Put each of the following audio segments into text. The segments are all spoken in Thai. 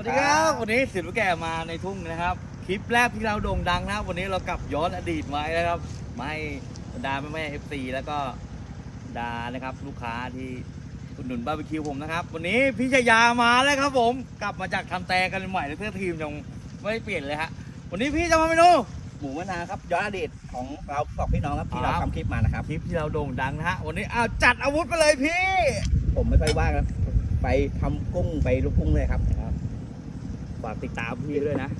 วัสดีครับ วันนี้สิทธิ์แก่มาในทุ่งนะครับ คลิปแรกที่เราโด่งดังนะครับ วันนี้เรากลับย้อนอดีตไว้นะครับมาให้บรรดาแม่แม่เอฟซีแล้วก็บรรดานะครับ ลูกค้าที่อุดหนุนบาร์บีคิวผมนะครับ วันนี้พี่ชายามาแล้วครับผมกลับมาจากทำแตกันใหม่เลยเพื่อทีมยังไม่ได้เปลี่ยนเลยฮะวันนี้พี่จะมาเมนูหมูมะนาวครับย้อนอดีตของเราสองพี่น้องครับที่เราครับทำคลิปมานะครับคลิปที่เราโด่งดังนะฮะวันนี้อ้าวจัดอาวุธไปเลยพี่ ผมไม่ค่อยว่างครับไปทำกุ้งไปลูกกุ้งเลยครับ ฝากติดตามพี่ด้วยนะ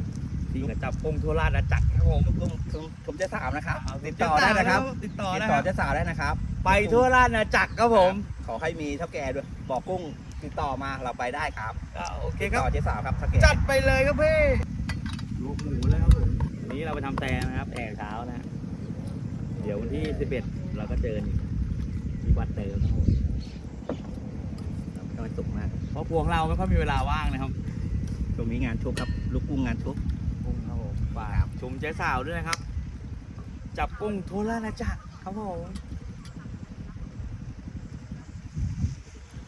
ที่กระจับปงทั่วราชอาณาจักรครับผมลูกกุ้งผมผมจะสามนะครับติดต่อได้นะครับติดต่อติดนะต่คอรับ เจะสาวได้นะครับ ไปทั่วราชอาณาจักรครับผมขอให้มีเท่าแก่ด้วยบอกกุ้งติดต่อมาเราไปได้ครับอ่าโอเคติดครับ ต่อเจ๊สาวครับเท่าแก่ จัดไปเลยครับพี่ลูกหมูแล้วครับผมวันนี้เราไปทำแตงนะครับแตงเช้านะ เดี๋ยววันที่ 11 เราก็เจอกันอีกที่วัดเติมนะครับผมทำไมสุกมาก เพราะพวงเราไม่ค่อยมีเวลาว่างนะครับ ตรงนี้งานชุกครับลูกกุ้งงานชุกกุ้งครับผมฝากชมเจ๊สาวด้วยนะครับ จับกุ้งทั่วราชอาณาจักรครับผม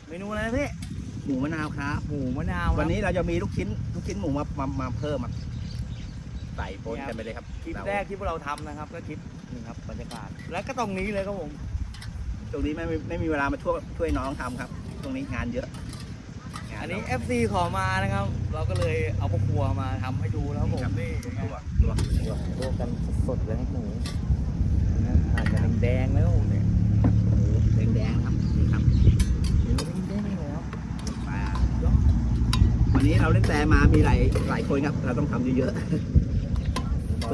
เมนูอะไรนะพี่หมูมะนาวครับหมูมะนาวครับวันนี้เราจะมีลูกชิ้นลูกชิ้นหมูมามามาเพิ่มครับใส่ปนกันไปเลยครับคลิปแรกที่พวกเราทำนะครับ ก็คลิปนี่ครับบรรยากาศแล้วก็ตรงนี้เลยครับผม ตรงนี้ไม่มีไม่มีเวลามาช่วยช่วยน้องทำครับ ตรงนี้งานเยอะงา อันนี้เรา FC ขอมานะครับ เราก็เลยเอาพวกครัวมาทำให้ดูแล้วครับผมครับนี่ลวกลวกลวกกันสดๆเลยครับหมูนะอาจจะแดงๆแล้วครับผมเนี่ยแดงแดงๆครับนี่ครับเดี๋ยวแดงๆเลยครับปลาวันนี้เราเล่นแต่มามีหลายหลายคนครับ เราต้องทำเยอะ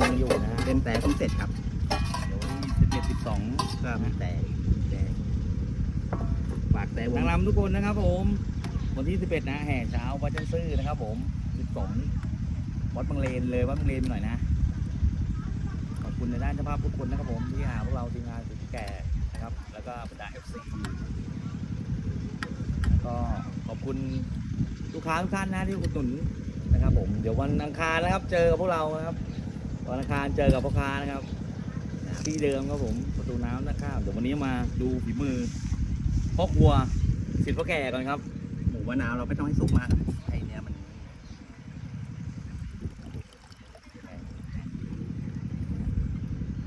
รออยู่นะๆเล่นแต่ต้องเสร็จครับเดี๋ยววันที่11 12ก็มีแต่แต่ฝากแต่วงนางรำทุกคนนะครับผม วันที่ 11 นะแห่เช้าวัดจันซื่อนะครับผม12วัดบางเลนเลยวัดบางเลนหน่อยนะ ขอบคุณในด้านเจ้าภาพทุกคนนะครับผมที่หาพวกเราทีมงานสุดแก่นะครับ แล้วก็บรรดา FC แล้วก็ขอบคุณลูกค้าทุกท่านนะที่อุดหนุนนะครับ ผมเดี๋ยววันอังคารนะครับ เจอกับพวกเราครับวันอังคารเจอกับพ่อค้านะครับ ที่เดิมครับผมประตูน้ำนะครับเดี๋ยววันนี้มาดูฝีมือพ่อครัวสิทธิ์พ่อแก่ก่อนครับ หมูมะนาวเราไม่ต้องให้สุกมากไอ้เนี้ยมัน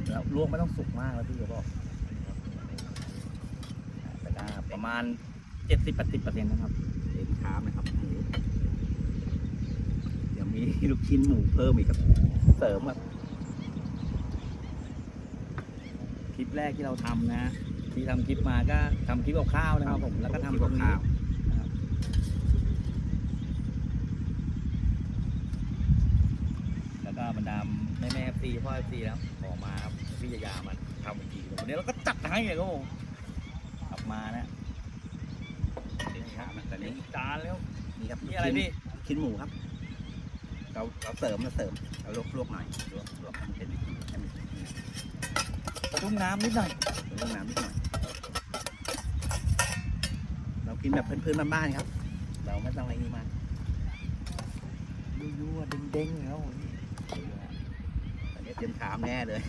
แล้วลวกไม่ต้องสุกมากแล้วพี่เขาบอกแต่ก็ประมาณเจ็ดสิบแปดสิบเปอร์เซ็นต์นะครับเต็มชามนะครับเดี๋ยวมีลูกชิ้นหมูเพิ่มอีกครับเสริมครับคลิปแรกที่เราทำนะ ที่ทำคลิปมาก็ทำคลิปกับข้าวนะครับผมแล้วก็ทำตรงนี้ ข้าว นะครับแล้วก็ บรรดาแม่แม่เอฟซีพ่อเอฟซีแล้วขอมาครับพี่ยายามาทำอีกทีวันนี้เราก็จัดให้เลยครับผมกลับมานะเต็มชามนะแต่นี่นี้จานแล้วนี่ครับนี่อะไรพี่ลูกชิ้นหมูครับ เราเราเสริมเราเสริมเราลวกลวกหน่อยลวกลวกให้มันเป็นให้มันเป็นต้มน้ำนิดหน่อยลวกน้ำนิดหน่อย เรากินแบบพื้นๆบ้านๆครับ เราไม่ต้องอะไรนี่มากยั่วๆเด้งๆแล้วผมอันนี้ เตรียมชามแน่เลย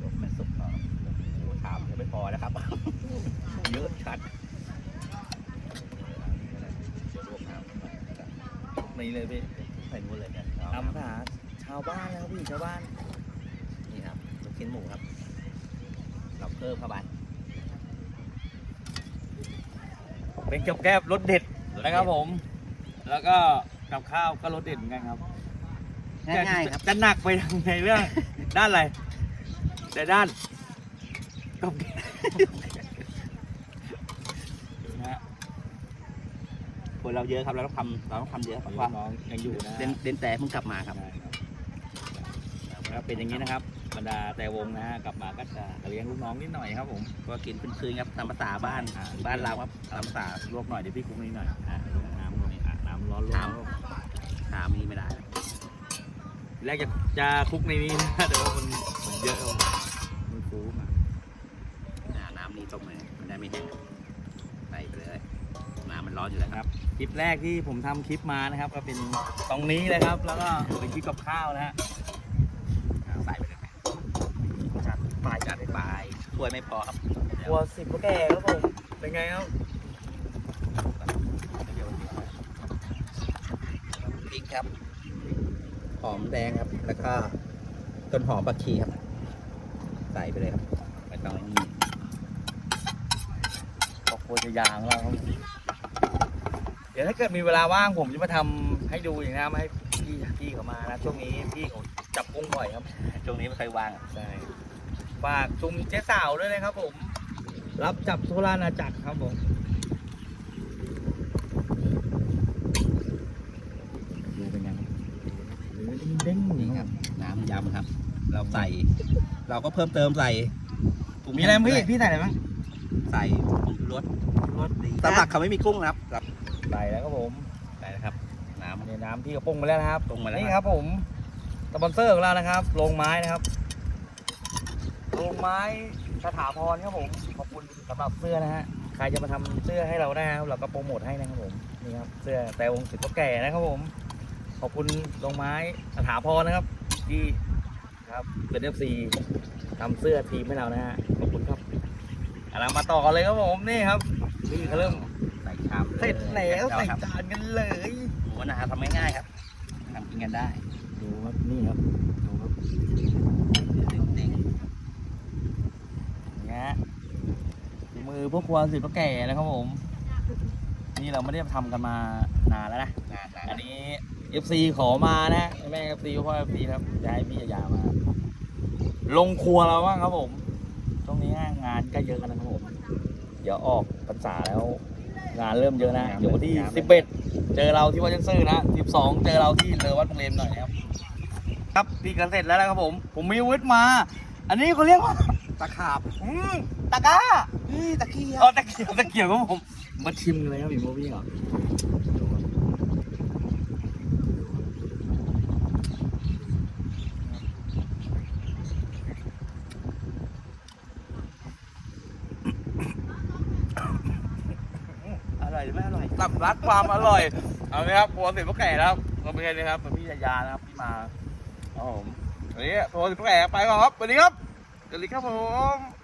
ลวกไม่สุกก็โอ้โหชามจะไม่พอนะครับ เยอะชัดเดี๋ยวลวกน้ำหน่อยนะครับนี่เลยพี่ใส่นู้นเลยเนี่ยตามภาษาชาวบ้านแล้วพี่ชาวบ้าน นี่ครับลูกชิ้นหมูครับ เราเพิ่มเข้าไปเป็นกับแกบรสเด็ดนะครับผม แล้วก็กับข้าวก็รสเด็ดเหมือนกันครับ ง่ายๆครับ จะหนักไปทางในเรื่อง ด้านอะไรแต่ด้านกับแกบนะฮะคนเราเยอะครับเราต้องทำเราต้องทำเยอะเพราะว่าน้องยังอยู่นะเดนเดนแต่เพิ่งกลับมาครับใช่ครับแล้วเป็นอย่างนี้นะครับบรรดาแต่วงนะฮะกลับมาก็จะเลี้ยงลูกน้องนิดหน่อยครับผมก็กินพื้นๆครับตามภาษาบ้านอ่าบ้านเราครับตามภาษาลวกหน่อยเดี๋ยวพี่คลุกนิดหน่อยอะน้ำตรงนี้อะน้ำร้อนลวกน้ำหามีไม่ได้ แรกจะจะคลุกในนี้นะแต่ว่ามันมันเยอะครับมันฟูมาอ่าน้ำนี่ต้มเลยมันได้ไม่แห้งใส่ไปเลยน้ำมันร้อนอยู่แล้วครับ คลิปแรกที่ผมทำคลิปมานะครับ ก็เป็นตรงนี้เลยครับ แล้วก็เป็นคลิปกับข้าวนะฮะอ่าใส่ไปเลยไหมจัดปลายจัดไปถ้วยไม่พอครับครัวสิบก็แก่ครับผมเป็นไงครับเดี๋ยวริกครับ หอมแดงครับ แล้วก็ต้นหอมผักชีครับ ใส่ไปเลยครับไม่ต้องนี่ก็ควรจะยางเราครับเดี๋ยวถ้าเกิดมีเวลาว่างผมจะมาทำให้ดูอย่างนี้นะมาให้พี่พี่เขามานะช่วงนี้พี่เขาจับกุ้งบ่อยครับช่วงนี้ไม่ค่อยว่างใช่ฝากชุมเจ๊สาวด้วยนะครับผม รับจับทั่วราชอาณาจักรครับผมดูเป็นไง เด้งๆนี่ครับน้ำยำครับ เราใส่ เราก็เพิ่มเติมใส่ปงมีอะไรไหมพี่ด้วยพี่ใส่อะไรไหมใส่ผงชูรสรสดีตำหลักเขาไม่มีกุ้งนะครับครับใส่แล้วครับผมใส่นะครับ น้ำในน้ำพี่กระปรุงมาแล้วนะครับปรุงมาแล้วนี่ครับผมสปอนเซอร์ของเรานะครับโรงไม้นะครับโรงไม้สถาพรครับผมขอบคุณสำหรับเสื้อนะฮะใครจะมาทำเสื้อให้เราได้นะครับเราก็โปรโมทให้นะครับผมนี่ครับเสื้อแต่วงศิลป์แก่นะครับผม ขอบคุณโรงไม้สถาพรนะครับ ที่ครับเป็นเอฟซีทำเสื้อทีมให้เรานะฮะขอบคุณครับเอาล่ะมาต่อกันเลยครับผมนี่ครับนี่เขาเริ่มใส่ชามลยเสร็จแล้วใส่ครับจานกันเลยหมูนะฮะทำง่ายๆครับทำกินกันได้ ดูครับนี่ครับดูครับเด้งเนี้ยฝีมือพวกครัวสิบพ่อแก่นะครับผม นี่เราไม่ได้ทำกันมานานแล้วนะๆนานๆอันนี้ FC ขอมานะแม่ FC พ่อ FC ครับจะให้พี่ยามา ลงครัวเราบ้างครับผมช่วงนี้งานก็เยอะกันนะครับผม เดี๋ยวออกพรรษาแล้ว งานเริ่มเยอะนะ เดี๋ยววันที่ 11 เจอเราที่วัดจันทร์ซื่อนะ 12 เจอเราที่เลอวัดบางเลนหน่อยนะครับ ครับพี่กันเสร็จแล้วนะครับผม ผมมีอาวุธมา อันนี้เขาเรียกว่าตะขาบ อืมตะกร้า นี่ตะเกียเออตะเกียบตะเกียบครับผม มาชิมเลยครับพี่โมวี่เหรออร่อยหรือไม่อร่อยสำลักความอร่อย เอาไหมครับพวงสิบพวกแก่แล้วเราเป็นไงนะครับพี่ยายานะครับที่มาครับผมวันนี้พวงสิบพวกแก่ไปก่อนครับสวัสดีครับสวัสดีครับผม